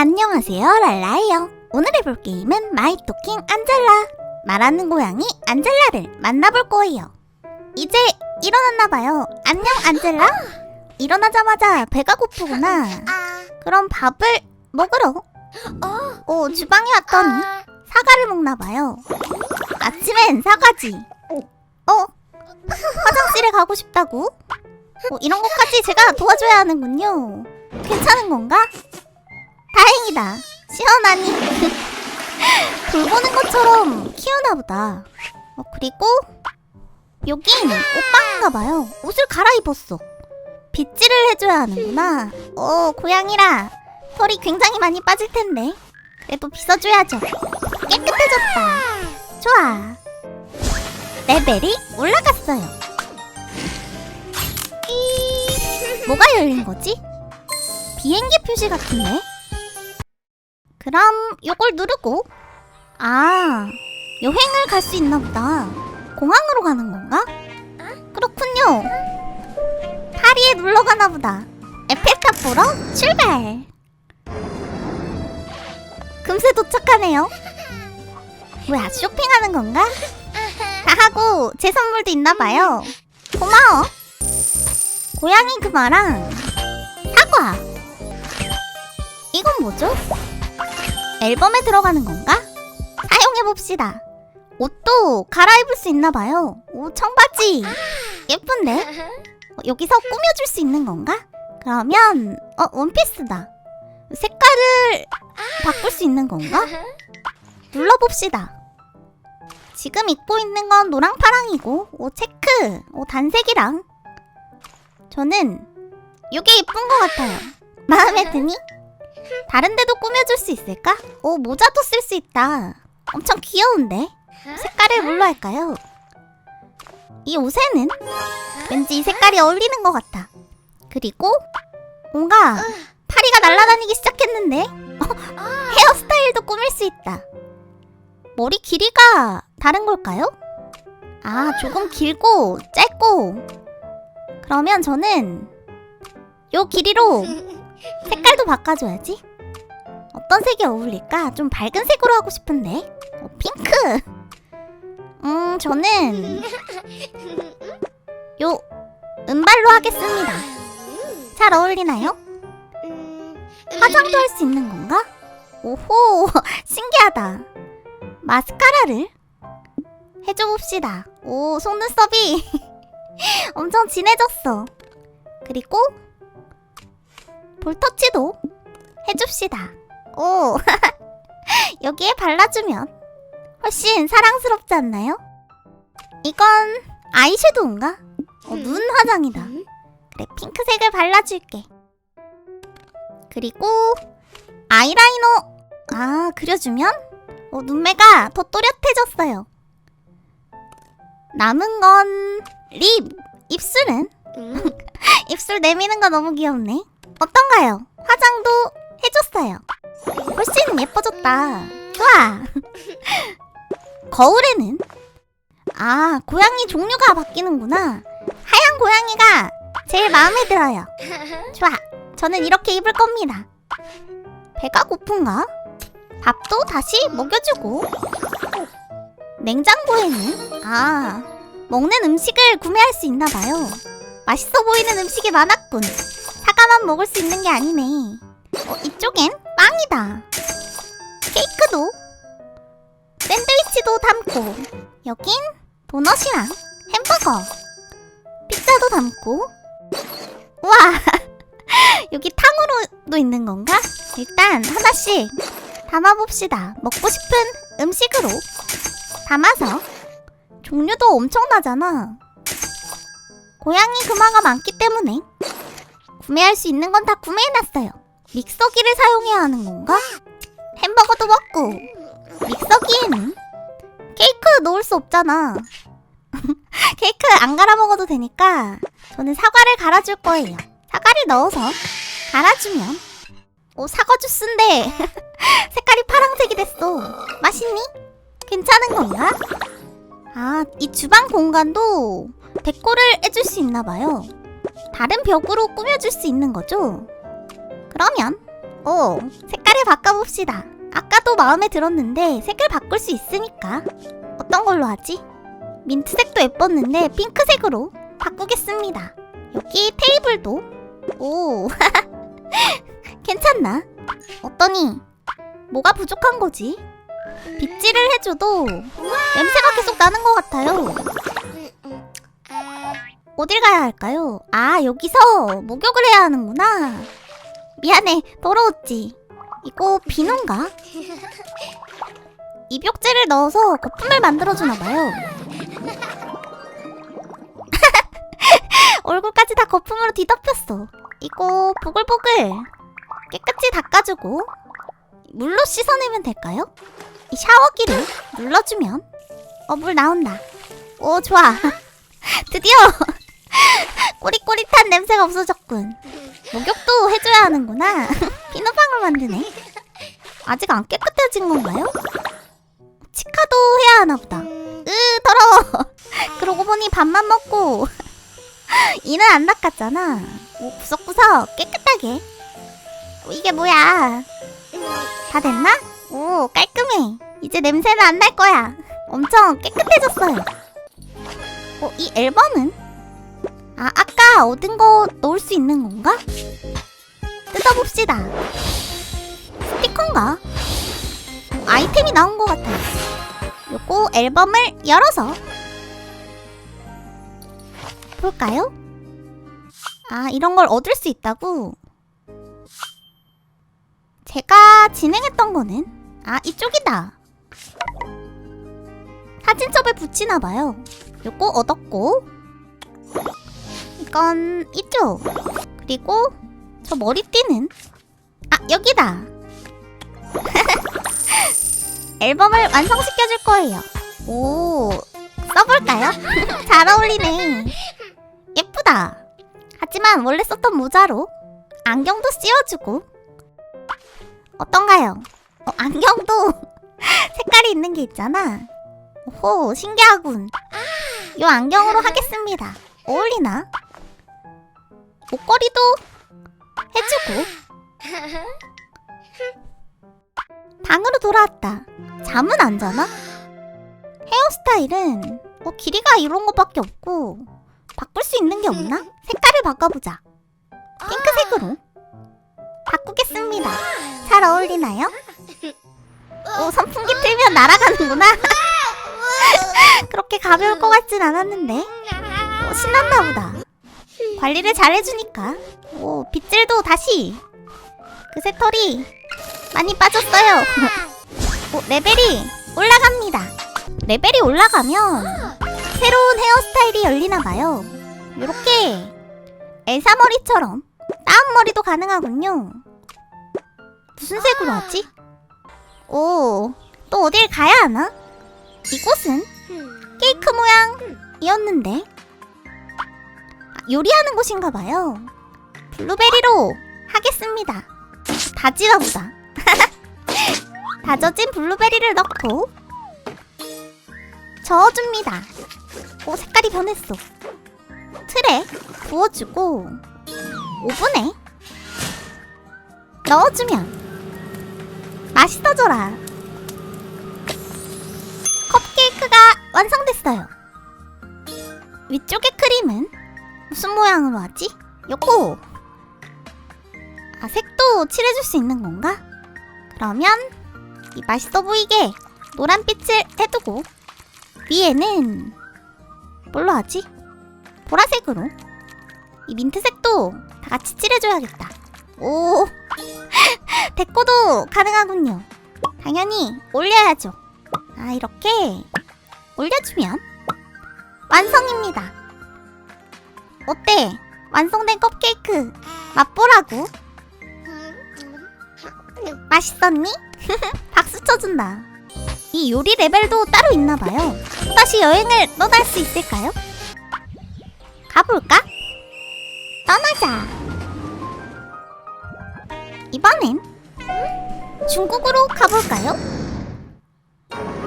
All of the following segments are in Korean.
안녕하세요 랄라예요. 오늘 해볼 게임은 마이토킹 안젤라. 말하는 고양이 안젤라를 만나볼 거예요. 이제 일어났나봐요. 안녕 안젤라. 일어나자마자 배가 고프구나. 그럼 밥을 먹으러 오 주방에 왔더니 사과를 먹나봐요. 아침엔 사과지. 어? 화장실에 가고 싶다고? 어, 이런 것까지 제가 도와줘야 하는군요. 괜찮은 건가? 다행이다. 시원하니. 돌보는 것처럼 키우나 보다. 어, 그리고 여긴 옷방인가 봐요. 옷을 갈아입었어. 빗질을 해줘야 하는구나. 어, 고양이라 털이 굉장히 많이 빠질 텐데. 그래도 빗어줘야죠. 깨끗해졌다. 좋아. 레벨이 올라갔어요. 이... 뭐가 열린 거지? 비행기 표시 같은데? 그럼 요걸 누르고 아 여행을 갈 수 있나 보다. 공항으로 가는 건가? 그렇군요. 파리에 놀러 가나 보다. 에펠탑 보러 출발. 금세 도착하네요. 뭐야 쇼핑하는 건가? 다 하고 제 선물도 있나 봐요. 고마워. 고양이 그마랑 사과. 이건 뭐죠? 앨범에 들어가는 건가? 사용해봅시다. 옷도 갈아입을 수 있나 봐요. 오, 청바지. 예쁜데? 어, 여기서 꾸며줄 수 있는 건가? 그러면, 어, 원피스다. 색깔을 바꿀 수 있는 건가? 눌러봅시다. 지금 입고 있는 건 노랑 파랑이고, 오, 체크, 오, 단색이랑. 저는 이게 예쁜 것 같아요. 마음에 드니? 다른 데도 꾸며줄 수 있을까? 오, 모자도 쓸 수 있다. 엄청 귀여운데? 색깔을 뭘로 할까요? 이 옷에는 왠지 이 색깔이 어울리는 것 같아. 그리고 뭔가 파리가 날아다니기 시작했는데 어, 헤어스타일도 꾸밀 수 있다. 머리 길이가 다른 걸까요? 아, 조금 길고 짧고 그러면 저는 요 길이로 색깔도 바꿔줘야지. 어떤 색이 어울릴까? 좀 밝은 색으로 하고 싶은데. 어, 핑크. 음, 저는 요 은발로 하겠습니다. 잘 어울리나요? 화장도 할 수 있는 건가? 오호, 신기하다. 마스카라를 해줘 봅시다. 오, 속눈썹이 엄청 진해졌어. 그리고 볼터치도 해줍시다. 오, 여기에 발라주면 훨씬 사랑스럽지 않나요? 이건 아이섀도우인가? 어, 눈 화장이다. 그래, 핑크색을 발라줄게. 그리고 아이라이너 아 그려주면 어, 눈매가 더 또렷해졌어요. 남은 건 립, 입술은 입술 내미는 거 너무 귀엽네. 어떤가요? 화장도 해줬어요. 훨씬 예뻐졌다. 좋아. 거울에는 아 고양이 종류가 바뀌는구나. 하얀 고양이가 제일 마음에 들어요. 좋아. 저는 이렇게 입을 겁니다. 배가 고픈가? 밥도 다시 먹여주고 냉장고에는 아 먹는 음식을 구매할 수 있나 봐요. 맛있어 보이는 음식이 많았군. 사과만 먹을 수 있는 게 아니네. 어, 이쪽엔 빵이다. 케이크도 샌드위치도 담고 여긴 도넛이랑 햄버거 피자도 담고 우와 여기 탕후루도 있는 건가? 일단 하나씩 담아봅시다. 먹고 싶은 음식으로 담아서 종류도 엄청나잖아. 고양이 금화가 많기 때문에 구매할 수 있는 건 다 구매해놨어요. 믹서기를 사용해야 하는 건가? 햄버거도 먹고 믹서기에는 케이크 넣을 수 없잖아. 케이크 안 갈아 먹어도 되니까 저는 사과를 갈아줄 거예요. 사과를 넣어서 갈아주면 오 사과 주스인데 색깔이 파란색이 됐어. 맛있니? 괜찮은 건가? 아, 이 주방 공간도 데코를 해줄 수 있나 봐요. 다른 벽으로 꾸며줄 수 있는 거죠? 그러면 오 색깔을 바꿔봅시다. 아까도 마음에 들었는데 색을 바꿀 수 있으니까 어떤 걸로 하지? 민트색도 예뻤는데 핑크색으로 바꾸겠습니다. 여기 테이블도 오 괜찮나? 어떠니? 뭐가 부족한 거지? 빗질을 해줘도 냄새가 계속 나는 것 같아요. 어딜 가야 할까요? 아 여기서 목욕을 해야 하는구나. 미안해 더러웠지. 이거 비누인가? 입욕제를 넣어서 거품을 만들어주나봐요. 얼굴까지 다 거품으로 뒤덮였어. 이거 보글보글 깨끗이 닦아주고 물로 씻어내면 될까요? 이 샤워기를 눌러주면 어 물 나온다. 오 좋아. 드디어 꼬릿꼬릿한 냄새가 없어졌군. 목욕도 해줘야 하는구나. 비누방울 만드네. 아직 안 깨끗해진 건가요? 치카도 해야 하나 보다. 으 더러워. 그러고 보니 밥만 먹고 이는 안 닦았잖아. 오, 구석구석 깨끗하게. 어, 이게 뭐야? 다 됐나? 오 깔끔해. 이제 냄새는 안 날 거야. 엄청 깨끗해졌어요. 어, 이 앨범은? 아, 아까 얻은 거 넣을 수 있는 건가? 뜯어봅시다. 스티커인가? 어, 아이템이 나온 것 같아요. 요거 앨범을 열어서 볼까요? 아, 이런 걸 얻을 수 있다고? 제가 진행했던 거는 아, 이쪽이다. 사진첩에 붙이나 봐요. 요거 얻었고 이 건 이쪽. 그리고 저 머리띠는 아 여기다. 앨범을 완성시켜줄 거예요. 오 써볼까요? 잘 어울리네. 예쁘다. 하지만 원래 썼던 모자로 안경도 씌워주고. 어떤가요? 어, 안경도 색깔이 있는 게 있잖아. 오호 신기하군. 요 안경으로 하겠습니다. 어울리나? 목걸이도 해주고. 방으로 돌아왔다. 잠은 안 자나? 헤어스타일은 어, 길이가 이런 거밖에 없고 바꿀 수 있는 게 없나? 색깔을 바꿔보자. 핑크색으로. 바꾸겠습니다. 잘 어울리나요? 오 선풍기 틀면 날아가는구나. 그렇게 가벼울 것 같진 않았는데. 어, 신났나 보다 관리를 잘 해주니까. 오 빗질도 다시. 그 새털이 많이 빠졌어요. 오, 레벨이 올라갑니다. 레벨이 올라가면 새로운 헤어스타일이 열리나봐요. 요렇게 엘사 머리처럼 다운 머리도 가능하군요. 무슨 색으로 하지? 오, 또 어딜 가야 하나? 이곳은 케이크 모양이었는데. 아, 요리하는 곳인가 봐요. 블루베리로 하겠습니다. 다지나 보다. 다져진 블루베리를 넣고 저어줍니다. 오 색깔이 변했어. 틀에 부어주고 오븐에 넣어주면 맛있어져라. 컵케이크가 완성됐어요. 위쪽의 크림은 무슨 모양으로 하지? 요거! 아, 색도 칠해줄 수 있는 건가? 그러면 이 맛있어 보이게 노란빛을 해두고 위에는 뭘로 하지? 보라색으로 이 민트색도 다 같이 칠해줘야겠다. 오! 데코도 가능하군요. 당연히 올려야죠. 아, 이렇게 올려주면 완성입니다. 어때? 완성된 컵케이크 맛보라고? 맛있었니? 박수 쳐준다. 이 요리 레벨도 따로 있나봐요. 다시 여행을 떠날 수 있을까요? 가볼까? 떠나자. 이번엔 중국으로 가볼까요?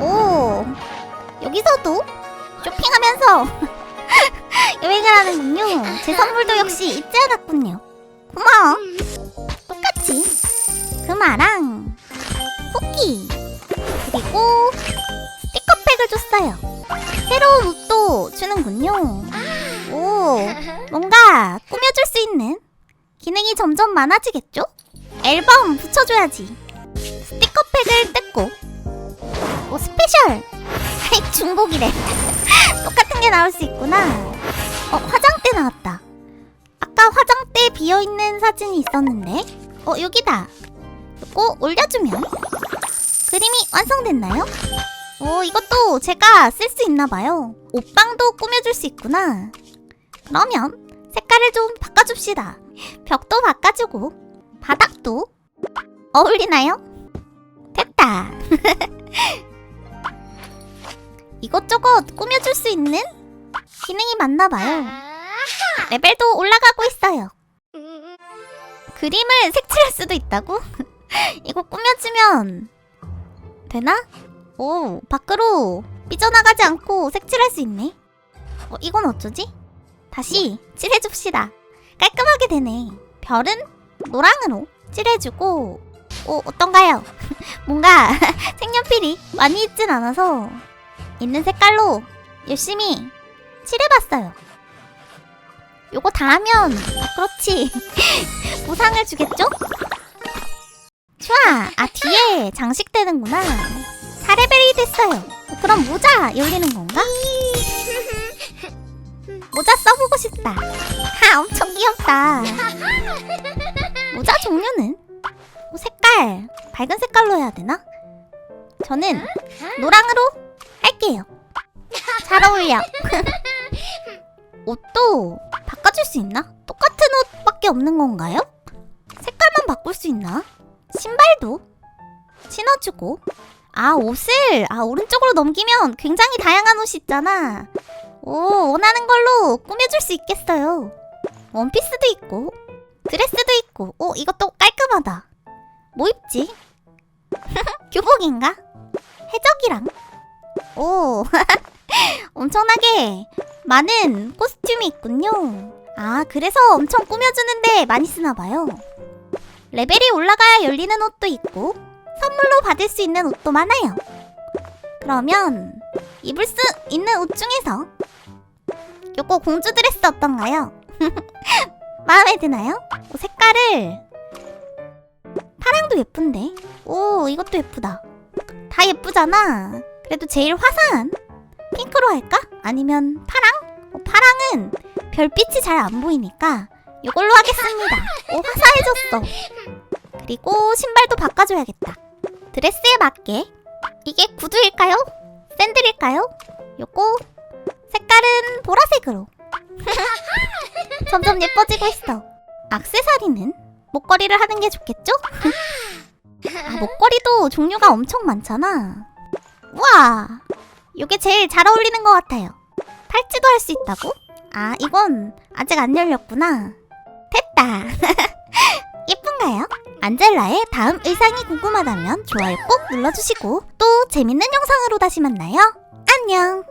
오, 여기서도 쇼핑하면서 여행을 하는군요. 제 선물도 역시 잊지 않았군요. 고마워. 똑같이 금화랑 토끼 그리고 스티커팩을 줬어요. 새로운 옷도 주는군요. 오, 뭔가 꾸며줄 수 있는 기능이 점점 많아지겠죠? 앨범 붙여줘야지. 스티커팩을 뜯고 오 스페셜 중복이래 똑같은 게 나올 수 있구나 어 화장대 나왔다. 아까 화장대 비어있는 사진이 있었는데? 어 여기다. 꼭 올려주면. 그림이 완성됐나요? 오 이것도 제가 쓸 수 있나봐요. 옷방도 꾸며줄 수 있구나. 그러면 색깔을 좀 바꿔줍시다. 벽도 바꿔주고 바닥도 어울리나요? 됐다. 이것저것 꾸며줄 수 있는 기능이 많나봐요 레벨도 올라가고 있어요 그림을 색칠할 수도 있다고? 이거 꾸며주면 되나? 오 밖으로 삐져나가지 않고 색칠할 수 있네 어, 이건 어쩌지? 다시 칠해줍시다 깔끔하게 되네 별은 노랑으로 칠해주고 오 어떤가요? 뭔가 색연필이 많이 있진 않아서 있는 색깔로 열심히 칠해봤어요. 요거 다 하면 아, 그렇지. 보상을 주겠죠? 좋아. 아 뒤에 장식되는구나. 4레벨이 됐어요. 그럼 모자 열리는 건가? 모자 써보고 싶다. 하 엄청 귀엽다. 모자 종류는? 어, 색깔. 밝은 색깔로 해야 되나? 저는 노랑으로 할게요. 잘 어울려 옷도 바꿔줄 수 있나? 똑같은 옷밖에 없는 건가요? 색깔만 바꿀 수 있나? 신발도 신어주고 아 옷을 아 오른쪽으로 넘기면 굉장히 다양한 옷이 있잖아 오 원하는 걸로 꾸며줄 수 있겠어요 원피스도 있고 드레스도 있고 오 이것도 깔끔하다 뭐 입지? 교복인가? 해적이랑 오 엄청나게 많은 코스튬이 있군요 아 그래서 엄청 꾸며주는데 많이 쓰나봐요 레벨이 올라가야 열리는 옷도 있고 선물로 받을 수 있는 옷도 많아요 그러면 입을 수 있는 옷 중에서 요거 공주 드레스 어떤가요? 마음에 드나요? 어, 색깔을 파랑도 예쁜데 오 이것도 예쁘다 다 예쁘잖아 그래도 제일 화사한 핑크로 할까? 아니면 파랑? 어, 파랑은 별빛이 잘 안 보이니까 이걸로 하겠습니다. 오 화사해졌어. 그리고 신발도 바꿔줘야겠다. 드레스에 맞게. 이게 구두일까요? 샌들일까요? 요거 색깔은 보라색으로. 점점 예뻐지고 있어. 악세사리는 목걸이를 하는 게 좋겠죠? 아, 목걸이도 종류가 엄청 많잖아. 우와! 요게 제일 잘 어울리는 것 같아요 팔찌도 할 수 있다고? 아 이건 아직 안 열렸구나 됐다 예쁜가요? 안젤라의 다음 의상이 궁금하다면 좋아요 꼭 눌러주시고 또 재밌는 영상으로 다시 만나요 안녕